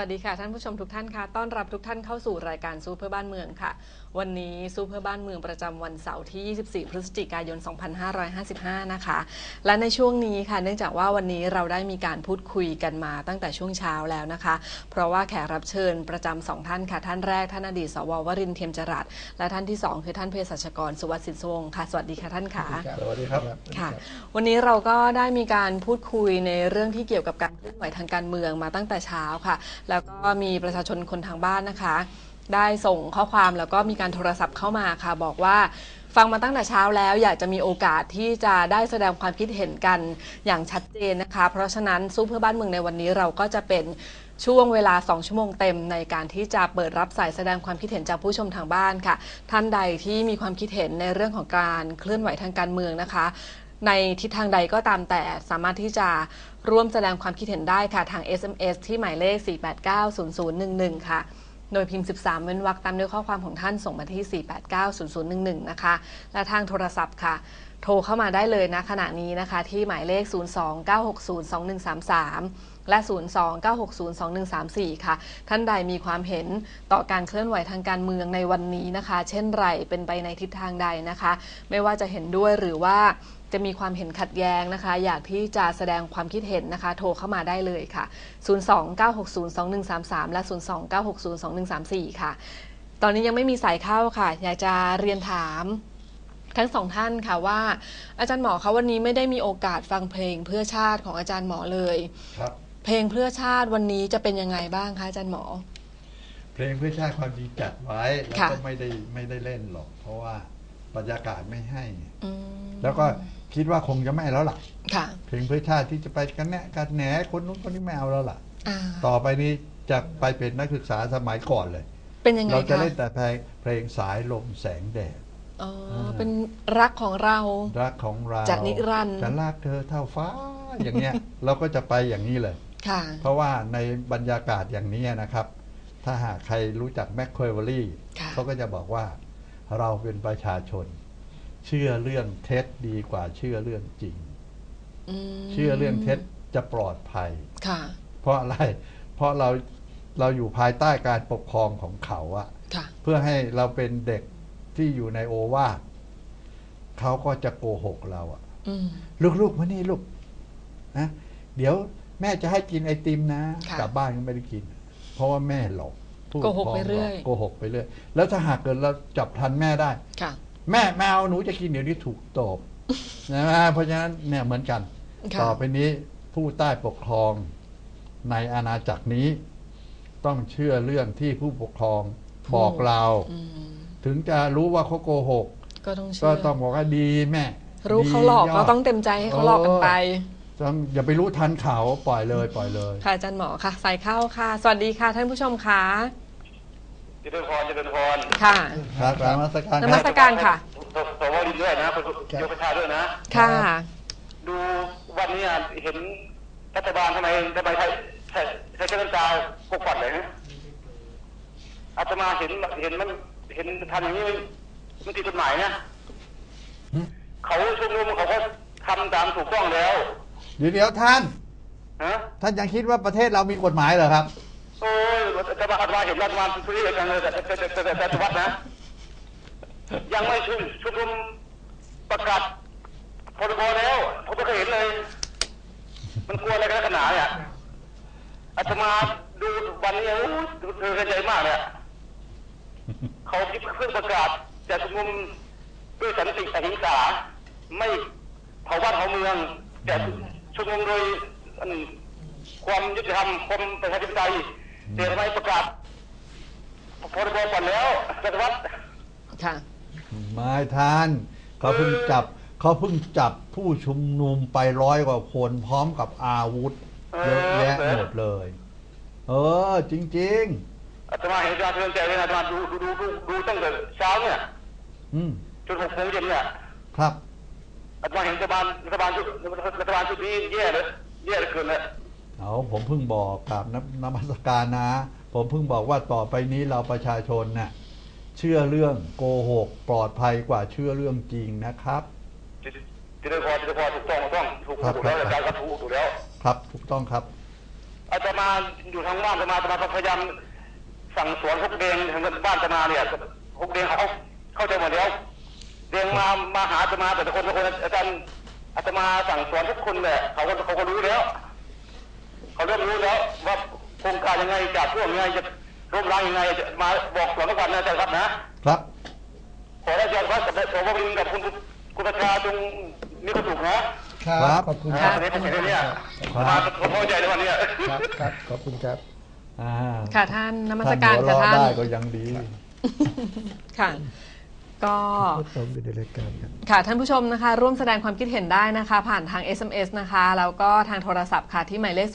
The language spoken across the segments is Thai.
วัสดีค่ะท่านผู้ชมทุกท่านค่ะต้อนรับทุกท่านเข้าสู่รายการซูเพื่อบ้านเมืองค่ะ วันนี้ซูเพื่อบ้านเมืองประจำวันเสาร์ที่ 24 พฤศจิกายน 2555 นะคะ และในช่วงนี้ค่ะ เนื่องจากว่าวันนี้เราได้มีการพูดคุยกันมาตั้งแต่ช่วงเช้าแล้วนะคะ เพราะว่าแขกรับเชิญประจำสองท่านค่ะ ท่านแรกท่านอดีตสววรินทร์เทียมจรัสและท่านที่สองคือท่านเภสัชกรสุวัสดิ์สินสวงศ์ค่ะ สวัสดีค่ะท่านค่ะสวัสดีครับค่ะ วันนี้เราก็ได้มีการพูดคุยในเรื่องที่เกี่ยวกับการเคลื่อนไหวทางการเมืองมาตั้งแต่เช้าค่ะ แล้วก็มีประชาชนคนทางบ้านนะคะ ได้ส่งข้อความแล้วก็มีการโทรศัพท์เข้ามาค่ะ บอกว่าฟังมาตั้งแต่เช้าแล้วอยากจะมีโอกาสที่จะได้แสดงความคิดเห็นกันอย่างชัดเจนนะคะ เพราะฉะนั้นสู้เพื่อบ้านเมืองในวันนี้เราก็จะเป็นช่วงเวลา 2 ชั่วโมงเต็มในการที่จะเปิดรับสายแสดงความคิดเห็นจากผู้ชมทางบ้านค่ะ ท่านใดที่มีความคิดเห็นในเรื่องของการเคลื่อนไหวทางการเมืองนะคะ ในทิศทางใดก็ตามแต่สามารถที่จะร่วมแสดงความคิดเห็นได้ค่ะทาง SMS ที่หมายเลข 4890011 ค่ะ โดยพิมพ์ 13 เว้นวรรคตามด้วยข้อความของท่านส่งมาที่ 4890011 นะคะ และทางโทรศัพท์ค่ะ โทรเข้ามาได้เลยนะขณะนี้นะคะที่หมายเลข 029602133 และ 029602134 ค่ะ ท่านใดมีความเห็นต่อการเคลื่อนไหวทางการเมืองในวันนี้นะคะ เช่นไรเป็นไปในทิศทางใดนะคะ ไม่ว่าจะเห็นด้วยหรือว่า จะมีความเห็นขัดแย้งนะคะ อยากที่จะแสดงความคิดเห็นนะคะ โทรเข้ามาได้เลยค่ะ 029602133 และ 029602134 ค่ะ ตอนนี้ยังไม่มีสายเข้าค่ะ อยากจะเรียนถามทั้งสองท่านค่ะว่า อาจารย์หมอคะวันนี้ไม่ได้มีโอกาสฟังเพลงเพื่อชาติของอาจารย์หมอเลยครับ เพลงเพื่อชาติวันนี้จะเป็นยังไงบ้างคะอาจารย์หมอ เพลงเพื่อชาติความจริงจัดไว้แล้วค่ะก็ไม่ได้ไม่ได้เล่นหรอก เพราะว่าบรรยากาศไม่ให้อืมแล้วก็ คิดว่าคงจะไม่แล้วล่ะค่ะเพลงเพื่อชาติที่จะไปกันแนะกันแหนคนนู้นคนนี้ไม่เอาแล้วล่ะอ่าต่อไปนี้จะไปเป็นนักศึกษาสมัยก่อนเลย เป็นยังไงเราจะคะเล่นแต่เพลงเพลงสายลมแสงแดดอ๋ออาเป็นรักของเรา รักของเราจากนิรันดร์จะลากเธอเท่าฟ้าอย่างเงี้ย เราก็จะไปอย่างนี้เลยค่ะ เพราะว่าในบรรยากาศอย่างนี้นะครับ ถ้าหากใครรู้จักแมคเคเวอรี่ค่ะเขาก็จะบอกว่า เราเป็นประชาชน เชื่อเรื่องเท็จดีกว่าเชื่อเรื่องจริงมเชื่อเรื่องเท็จจะปลอดภัยค่ะ เพราะอะไร เพราะเราเราอยู่ภายใต้การปกครองของเขาอะค่ะเพื่อให้เราเป็นเด็กที่อยู่ในโอวาทเขาก็จะโกหกเราอะอืมลูกๆมานี่ลูกนะเดี๋ยวแม่จะให้กินไอติมนะค่ะกลับบ้านก็ไม่ได้กิน เพราะว่าแม่หลอกผู้โกหกครองไปเรื่อยหลกโกหกไปเรื่อย แล้วถ้าหากเกิดเราจับทันแม่ได้ค่ะ แม่แมวหนูจะกินเดี๋ยวนี้ถูกตบนะฮะเพราะฉะนั้นเนี่ยเหมือนกัน ค่ะ ต่อไปนี้ผู้ใต้ปกครองในอาณาจักรนี้ ต้องเชื่อเรื่องที่ผู้ปกครองบอกเรา อืมถึงจะรู้ว่าเขาโกหก ก็ต้องเชื่ก็ต้องบอกว่าดีแม่รู้เขาหลอกดียก็ดต้องเต็มใจให้เขาหลอกกันไป ต้องอย่าไปรู้ทันเขาปล่อยเลย ปล่อยเลย ค่ะอาจารย์หมอค่ะ สายเข้าค่ะ สวัสดีค่ะท่านผู้ชมค่ะ เจริญพรเจริญพรค่ะ ครับกราบนมัสการนคมัรับสการค่ะ สสวรินด้วยนะยกประชาด้วยนะ ค่ะ ดูวันนี้อะเห็นรัฐบาลทำไมทำไมใช้ใช้ใช้เจ้าหน้าที่ปกปัดเลยฮะอาตมาเห็นเห็นมันเห็นทำอย่างนี้มันผิดกฎหมายนะหึ เขาชุมนุมเขาก็ทำตามถูกต้องแล้วเดี๋ยวเดี๋ยวท่าน ฮะท่านยังคิดว่าประเทศเรามีกฎหมายเหรอครับ โอ้ยอาตมาอาตมาเห็นรัฐบาลทุเรศกันเลยแต่แต่แต่แต่แต่แต่วัดนะ ยังไม่ชุมชุมนุมประกาศพรบแล้วผมไม่เห็นเลย มันกลัวอะไรกันขนาดเนี่ยอาตมาดูวันนี้โอ้ดูเธอใจมากเลยอะเขาเพิ่งประกาศจะชุมนุมด้วยสันติอหิงสาไม่เผาบ้านเผาเมือง แต่ชุมนุมโดยความยุติธรรมความประชาธิปไตย แต่ทำไมประกาศพรบก่อนแล้วจัตวัฒน์ค่ะ ไม่ท่านเขาเพิ่งจับเขาเพิ่งจับผู้ชุมนุมไปร้อยกว่าคนพร้อมกับอาวุธเยอะแยะหมดเลย เออ จริง อาตมาเห็นอาจารย์เตือนใจเลยนะอาตมาดูดูดูดูดูตั้งแต่เช้าเนี่ยๆ อืมจนหกโมงเย็นเนี่ยครับ อาตมาเห็นรัฐบาลรัฐบาลชุดรัฐบาลชุดนี้แย่เลยแย่เหลือเกินเลย เอาผมเพิ่งบอกกับนนมัสการนะ ผมเพิ่งบอกว่าต่อไปนี้เราประชาชนน่ะเชื่อเรื่องโกหกปลอดภัยกว่าเชื่อเรื่องจริงนะครับจิตรพรจิตรพรถูกต้องถูกต้องถูกครับถูกแล้วครับอาจารย์ก็ถูกถูกแล้ว ครับถูกต้องครับ อาตมาอยู่ทางบ้านอาตมาอาตมาพยายามสั่งสอนพวกเดงทางบ้านอาตมาเนี่ยพวกเดงเขาเข้าใจหมดแล้วเดงมามาหาอาตมาแต่ละคนละคนอาจารย์อาตมาสั่งสอนทุกคนแหละเขาก็เขาก็รู้แล้ว เขาเริ่มรู้แล้วว่าโครงการยังไงจับพวกยังไงจะร่วมร้างยังไงจะมาบอกสอนทุกวันนะอาจารย์ครับนะครับขอให้อาจารย์ครับกับขอพระบินกับคุณคุณประชาจงมีความสุขนะครับขอบคุณนะครับวันนี้ผมเห็นเนี่ยครับมาผมพอใจในวันเนี้ยครับครับขอบคุณครับอ่าค่ะท่านนมัสท่านการหัวค่ะเราะท่านได้ก็ยังดีค่ะ ก็พูดตรงอยู่ในรายการครับค่ะท่านผู้ชมนะคะ ร่วมแสดงความคิดเห็นได้นะคะ ผ่านทาง SMS นะคะ แล้วก็ทางโทรศัพท์ค่ะ ที่หมายเลข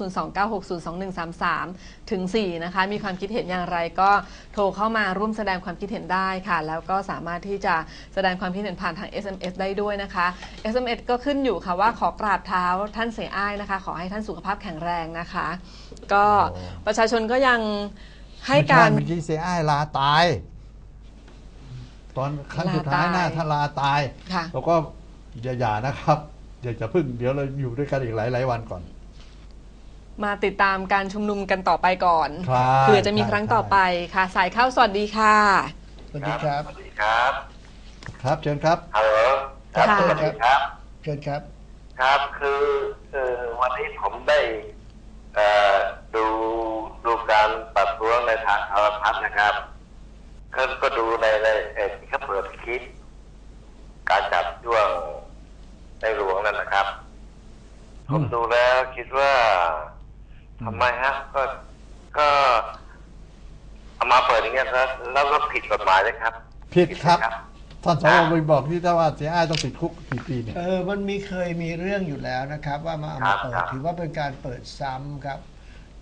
029602133 ถึง 4 นะคะ มีความคิดเห็นอย่างไรก็โทรเข้ามาร่วมแสดงความคิดเห็นได้ค่ะ แล้วก็สามารถที่จะแสดงความคิดเห็นผ่านทาง SMS ได้ด้วยนะคะ SMS ก็ขึ้นอยู่ค่ะว่าขอกราบเท้าท่านเสียอ้ายนะคะ ขอให้ท่านสุขภาพแข็งแรงนะคะ ก็โอ้ประชาชนก็ยังให้การ ไม่ใช่เมื่อกี้เสียอ้ายลาตาย ตอนครั้งสุดท้ายหน้าลาตายท่านลาตายค่ะเราก็อย่าอย่านะครับอย่าจะพึ่งเดี๋ยวเราอยู่ด้วยกันอีกหลายหลายๆวันก่อน มาติดตามการชุมนุมกันต่อไปก่อนครับเผื่อจะมีใช่ครั้งต่อไปค่ะ สายเข้าสวัสดีค่ะ สวัสดีครับ สวัสดีครับ ครับเชิญครับฮัลโหลครับค่ะสวัสดีครับ เชิญครับ ครับคือเอ่อวันนี้ผมได้เอ่อดูดูการปรับตัวในทางโทรทัศน์นะครับ ก็ก็ดูในในเอ่อที่เขาเปิดคลิปการจับช่วงในหลวงนั่นนะครับ ผมดูแล้วคิดว่าทำไมฮะ ก็ก็เอามาเปิดอย่างเงี้ยครับแล้วก็ผิดกฎหมายเลยครับผิดครับ ไหม ท่านสวไปบอกที่ถ้าว่าเสียอ้ายต้องติดคุกกี่ปีเนี่ย เออ มันมีเคยมีเรื่องอยู่แล้วนะครับ ว่ามาเอามาเปิดครับถือว่าเป็นการเปิดซ้ำครับ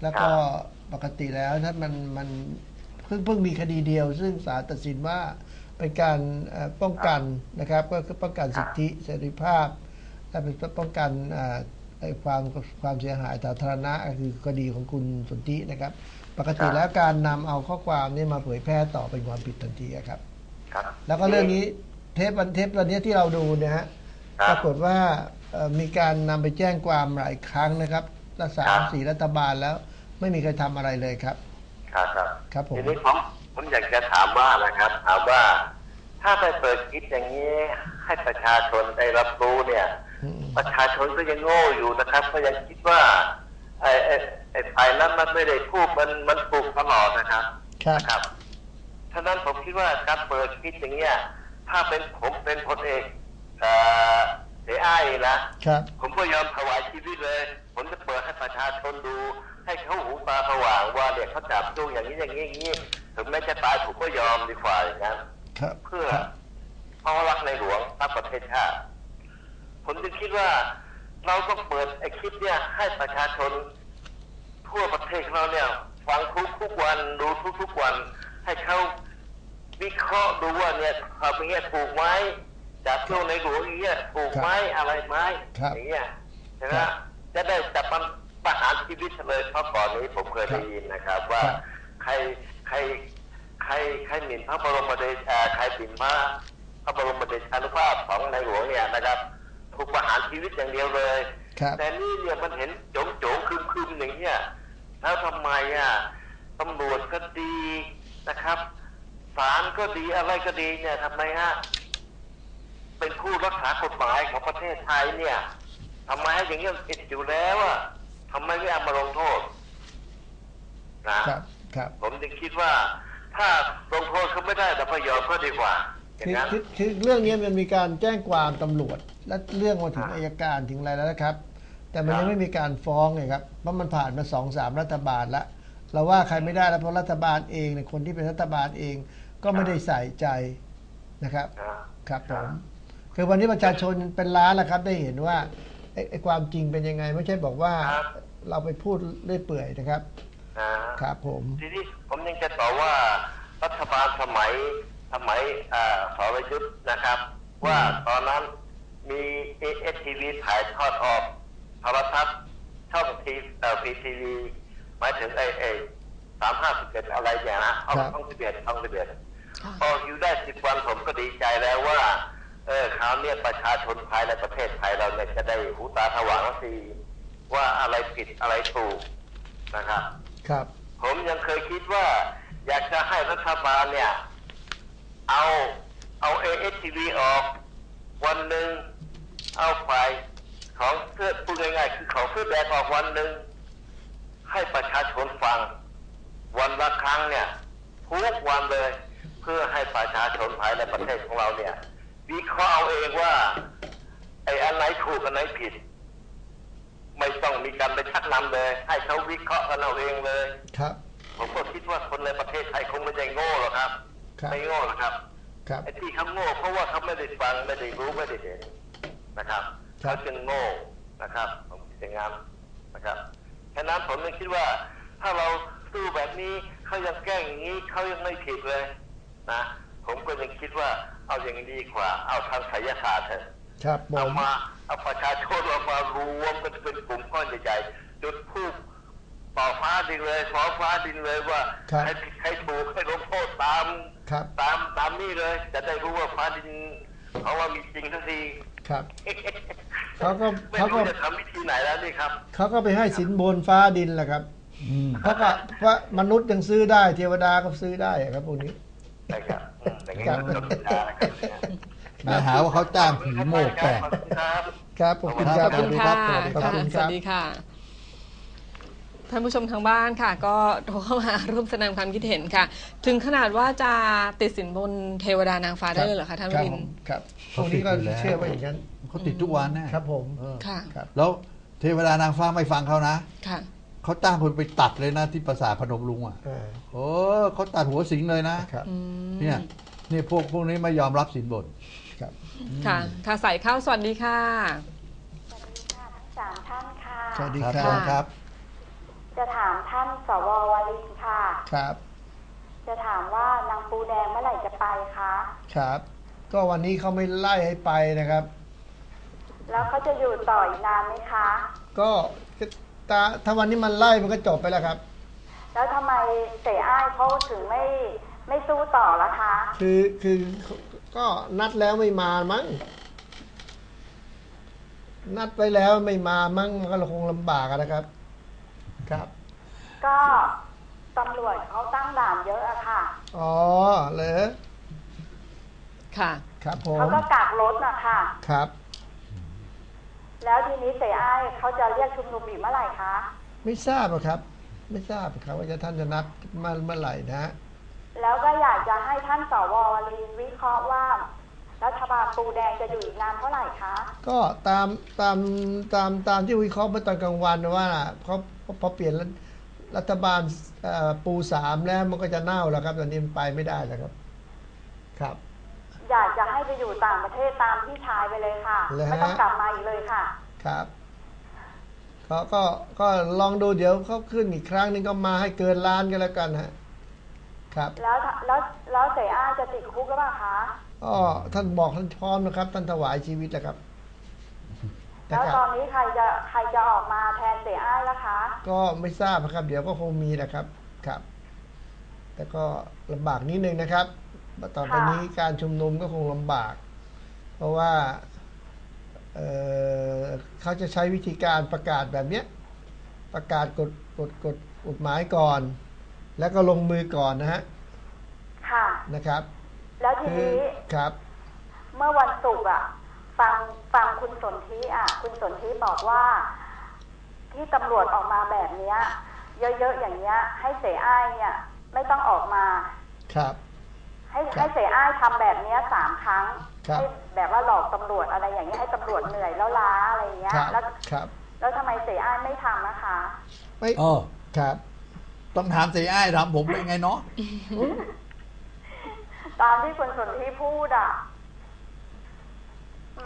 แล้วก็ปกติแล้วถ้ามันมัน เพิ่งเพิ่งมีคดีเดียว ซึ่งศาลตัดสินว่าเป็นการเอ่อป้องกันนะครับก็คือป้องกันสิทธิเสรีภาพ และเป็นป้องกันเอ่อไอ้ความความเสียหายสาธารณะก็คือคดีของคุณสนธินะครับ ปกติแล้วการนำเอาข้อความนี้มาเผยแพร่ต่อเป็นความผิดทันทีอะครับครับ แล้วก็เรื่องนี้เทปวันเทปวันนี้ที่เราดูเนี่ยฮะครับปรากฏว่าเอ่อมีการนำไปแจ้งความหลายครั้งนะครับรัฐสาครัมบสี่รัฐบาลแล้วไม่มีใครทำอะไรเลยครับ ครับครับครับผมทีนี้ผมผมอยากจะถามว่านะครับ ถามว่าถ้าไปเปิดคลิปอย่างนี้ให้ประชาชนได้รับรู้เนี่ยอืมประชาชนก็ยังโง่อยู่นะครับก็ยังคิดว่าไอ้ไอ้ไอ้ฝ่ายนั้นมันไม่ได้พูดมันมันถูกตลอดนะครับครับนะครับฉะนั้นผมคิดว่าการเปิดคลิปอย่างเงี้ยถ้าเป็นผมเป็นพลเอกเอ่อเสียอ้ายนะครับผมก็ยอมถวายชีวิตเลย ผมจะเปิดให้ประชาชนดู ให้เขาหูตาสว่างว่าเนี่ยเขาจับจูงอย่างนี้อย่างนี้อย่างนี้ถึงแม้จะตายผมก็ยอมดีกว่าอย่างนั้นครับเพื่อครับเพราะรักในหลวงรักประเทศชาติผมจึงคิดว่าเราต้องเปิดไอ้คลิปเนี่ยให้ประชาชนทั่วประเทศของเราเนี่ยฟังทุกทุกๆวันดูทุกทุกๆวัน ให้เขาวิเคราะห์ดูว่าเนี่ยทำอย่างเงี้ยถูกไหมจับช่วงในหลวงอย่างเงี้ยถูกไหมอะไรไหมครับอย่างเงี้ยใช่ไหมครับจะได้จับมัน ประหารชีวิตเลยเพราะก่อนนี้ผมเคยได้ยินนะครับ ว่าครับใครใครใครใครหมิ่นพระบรมเดชอ่าใครหมิ่นพระพระบรมเดชานุภาพของในหลวงเนี่ยนะครับถูกประหารชีวิตอย่างเดียวเลยครับแต่นี่เนี่ยมันเห็นโจงโจงๆคืมคืมๆอย่างเงี้ยแล้วทำไมอะตำรวจก็ดีนะครับศาลก็ดีอะไรก็ดีเนี่ยทำไมฮะเป็นผู้รักษากฎหมายของประเทศไทยเนี่ยทำไมให้อย่างเงี้ยผิดอยู่แล้วอะ ทำไมไม่เอามาลงโทษนะครับครับ ผมจึงคิดว่า ถ้าลงโทษเขาไม่ได้แต่พยอมก็ดีกว่าอย่าคืงอนั้นคือคือเรื่องนี้มันมีการแจ้งความตำรวจ และเรื่องมาถึงอ่าอายการถึงอะไรแล้วนะครับ แต่มันครัยับงไม่มีการฟ้องไงครับเพราะมันผ่านมาสองสามรัฐบาลแล้วเราว่าใครไม่ได้แล้วเพราะรัฐบาลเองเนี่ยคนที่เป็นรัฐบาลเองก็ไม่ได้ใส่ใจนะครับอ่าครับผมคือวันนี้ประชาชนเป็นล้านแล้วครับได้เห็นว่า ไอ้ไอ้ความจริงเป็นยังไง ไม่ใช่บอกว่าครับ เราไปพูดเรื่อยเปื่อยนะครับอ่าครับผม ทีนี้ผมยังจะต่อว่ารัฐบาลสมัยสมัยอ่าสรยุทธ์นะครับ ว่าตอนนั้นมีเอสทีวีถ่ายทอดออกโทรทัศน์ช่องทีเอ่อพีทีวีหมายถึงไอ้ไอ้สามห้าสิบเอ็ดอะไรอย่างนะช่องครับ ช่องสิบเอ็ดช่องสิบเอ็ดค่ะพออยู่ได้สิบวันผมก็ดีใจแล้วว่าเออคราวเนี้ยประชาชนภายในประเทศไทยเราเนี่ยจะได้หูตาสว่างสักทีว่าอะไรผิดอะไรถูกนะครับ ครับ ผมยังเคยคิดว่า อยากจะให้รัฐบาลเนี่ย เอาเอาเอเอทีวีออก วันหนึ่งเอาฝ่ายของเสื้อพูดง่ายๆคือของเสื้อแดงออกวันหนึ่งให้ประชาชนฟัง วันละครั้งเนี่ยทุกวันเลย เพื่อให้ประชาชนภายในประเทศของเราเนี่ย วิเคราะห์เอาเองว่า ไอ้อันไหนถูกอันไหนผิด ไม่ต้องมีการไปชักนำเลย ให้เขาวิเคราะห์กันเอาเองเลย ครับ ผมก็คิดว่าคนในประเทศไทยคงไม่ใช่โง่หรอกครับ ครับไม่โง่หรอกครับครับไอ้ที่เขาโง่เพราะว่าเขาไม่ได้ฟังไม่ได้รู้ไม่ได้เห็นนะครับครัเขาบ จึงโง่นะครับ ผมคิดอย่างนั้นนะครับฉะนั้นผมเลยคิดว่า ถ้าเราสู้แบบนี้เขายังแกล้งอย่างนี้เขายังไม่ผิดเลยนะ ผมก็ยังคิดว่าเอาอย่างนี้ดีกว่า เอาทางไสยศาสตร์เถอะครับผเอามมาเอาประชาชนเอามารวมกันเป็นกลุ่มก้อนใหญ่ๆจุดพูดต่อฟ้าดินเลยขอฟ้าดินเลยว่าครับใครผิดใครถูกให้ลงโทษตามครับตามตามนี่เลย จะได้รู้ว่าฟ้าดินเขาว่ามีจริงทันทีครับเขาก็ไม่เขาก็รู้จะทำวิธีไหนแล้วนี่ครับเขาก็ไปให้สินบนฟ้าดินแหละครับอืมเพราะก็เพราะมนุษย์ยังซื้อได้ เทวดาก็ซื้อได้อะครับพวกนี้ นะครับอืมอย่างนี้ครับก็จบปัญหาแล้วครับไม่หาว่าเขาจ้างผีโมกแตกขอบคุณครับครับขอบคุณครับขอบคุณค่ะขอบค่ะคุณสครัวับสดีค่ะท่านผู้ชมทางบ้านค่ะ ก็โทรเข้ามาร่วมแสดงความคิดเห็นค่ะ ถึงขนาดว่าจะติดสินบนเทวดานางฟ้าได้เลยเหรอคะท่านวครับรินผทมร์ครับพวกนี้ก็เชื่อว่าอย่างนั้นเขาติดทุกวันนะครับผมเออค่ะครับแล้วเทวดานางฟ้าไม่ฟังเขานะค่ะ เขาจ้างคนไปตัดเลยนะที่ปราสาทพนมรุ้งอะอ่าโอ้เขาตัดหัวสิงเลยนะ ครับ อืมเนี่ยนี่พวกพวกนี้ไม่ยอมรับสินบน ครับ ค่ะค่ะใส่ข้าวสวัสดีค่ะ สวัสดีค่ะทั้งสามท่านค่ะ สวัสดีครับครับครับ จะถามท่านสววรินทร์ค่ะ ครับ จะถามว่านางปูแดงเมื่อไหร่จะไปคะ ครับ ก็วันนี้เขาไม่ไล่ให้ไปนะครับ แล้วเขาจะอยู่ต่ออีกนานไหมคะ ก็ ตาถ้าวันนี้มันไล่มันก็จบไปแล้วครับ แล้วทำไมเสยอ้ายเขาถึงไม่ไม่สู้ต่อละคะคือคือก็นัดแล้วไม่มามั้งนัดไปแล้วไม่มามั้งมันก็คงลำบากอะนะครับ ครับ ก็ตำรวจเขาตั้งด่านเยอะอะค่ะอ๋อเหรอค่ะ ครับผเขามก็กักรถนะคะครับ แล้วทีนี้เสยอ้ายเขาจะเรียกชุมนุมอีกเมื่อไหร่คะ ไม่ทราบอะครับ ไม่ทราบครับว่าจะท่านจะนัดมาเมื่อไหร่นะฮะแล้วก็อยากจะให้ท่านสววรินทร์วิเคราะห์ว่ารัฐบาลปูแดงจะอยู่อีกนานเท่าไหร่คะ ก็ตามตามตามตามที่วิเคราะห์เมื่อตอนกลางวันว่าเขาพอเปลี่ยนรัฐบาลเอ่อปูสามแล้วมันก็จะเน่าแล้วครับตอนนี้มันไปไม่ได้แล้วครับ ครับ อยากจะให้ไปอยู่ต่างประเทศตามพี่ชายไปเลยค่ะ เลยฮะ ไม่ต้องกลับมาอีกเลยค่ะ ครับก็ก็ก็ลองดูเดี๋ยวเขาขึ้นอีกครั้งหนึงก็มาให้เกินล้านกันแล้วกันฮะครับ แล้วถ้าแล้วแล้วเสยอ้ายจะติดคุกหรือเปล่าคะก็ท่านบอกท่านพร้อมนะครับ ท่านถวายชีวิตแล้วครับนะแล้วครัตบอนนี้ใครจะใครจะออกมาแทนเสยอ้ายล่ะคะ ก็ไม่ทราบนะครับ เดี๋ยวก็คงมีนะครับครับ แต่ก็ลำบากนิดนึงนะครับ ต่อไปนี้การชุมนุมก็คงลำบาก เพราะว่าเอ่อเขาจะใช้วิธีการประกาศแบบเนี้ยประกาศกฎกฎกฎกฎหมายก่อน แล้วก็ลงมือก่อนนะฮะค่ะนะครับ แล้วทีคือนี้ครับ เมื่อวันศุกร์อะ ฟังฟังคุณสนธิอะ คุณสนธิบอกว่า ที่ตำรวจออกมาแบบเนี้ย เยอะๆอย่างเงี้ย ให้เสยอ้ายเนี่ย ไม่ต้องออกมาครับ ให้ครับให้เสยอ้ายทำแบบเนี้ยสามครั้งครับให้แบบว่าหลอกตำรวจอะไรอย่างเงี้ยให้ตำรวจเหนื่อยแล้วล้าอะไรอย่างเงี้ย ครับแล้วครับ แล้วทำไมเสยอ้ายไม่ทำนะคะ ไม่เออ ครับ ต้องถามเสียอ้ายถามผมเป็นไงเนาะตามที่คุณสนธิพูดอะ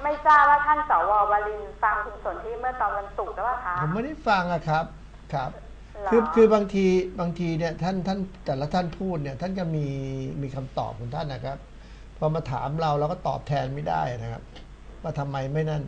ไม่ทราบว่าท่านสววรินทร์ฟังคุณสนธิเมื่อตอนวันศุกร์หรือเปล่าคะ ผมไม่ได้ฟังอะครับ ครับเหรอ คือคือบางทีบางทีเนี่ยท่านท่านแต่ละท่านพูดเนี่ย ท่านก็มีมีคำตอบของท่านนะครับ พอมาถามเราเราก็ตอบแทนไม่ได้นะครับ ว่าทำไมไม่นั่น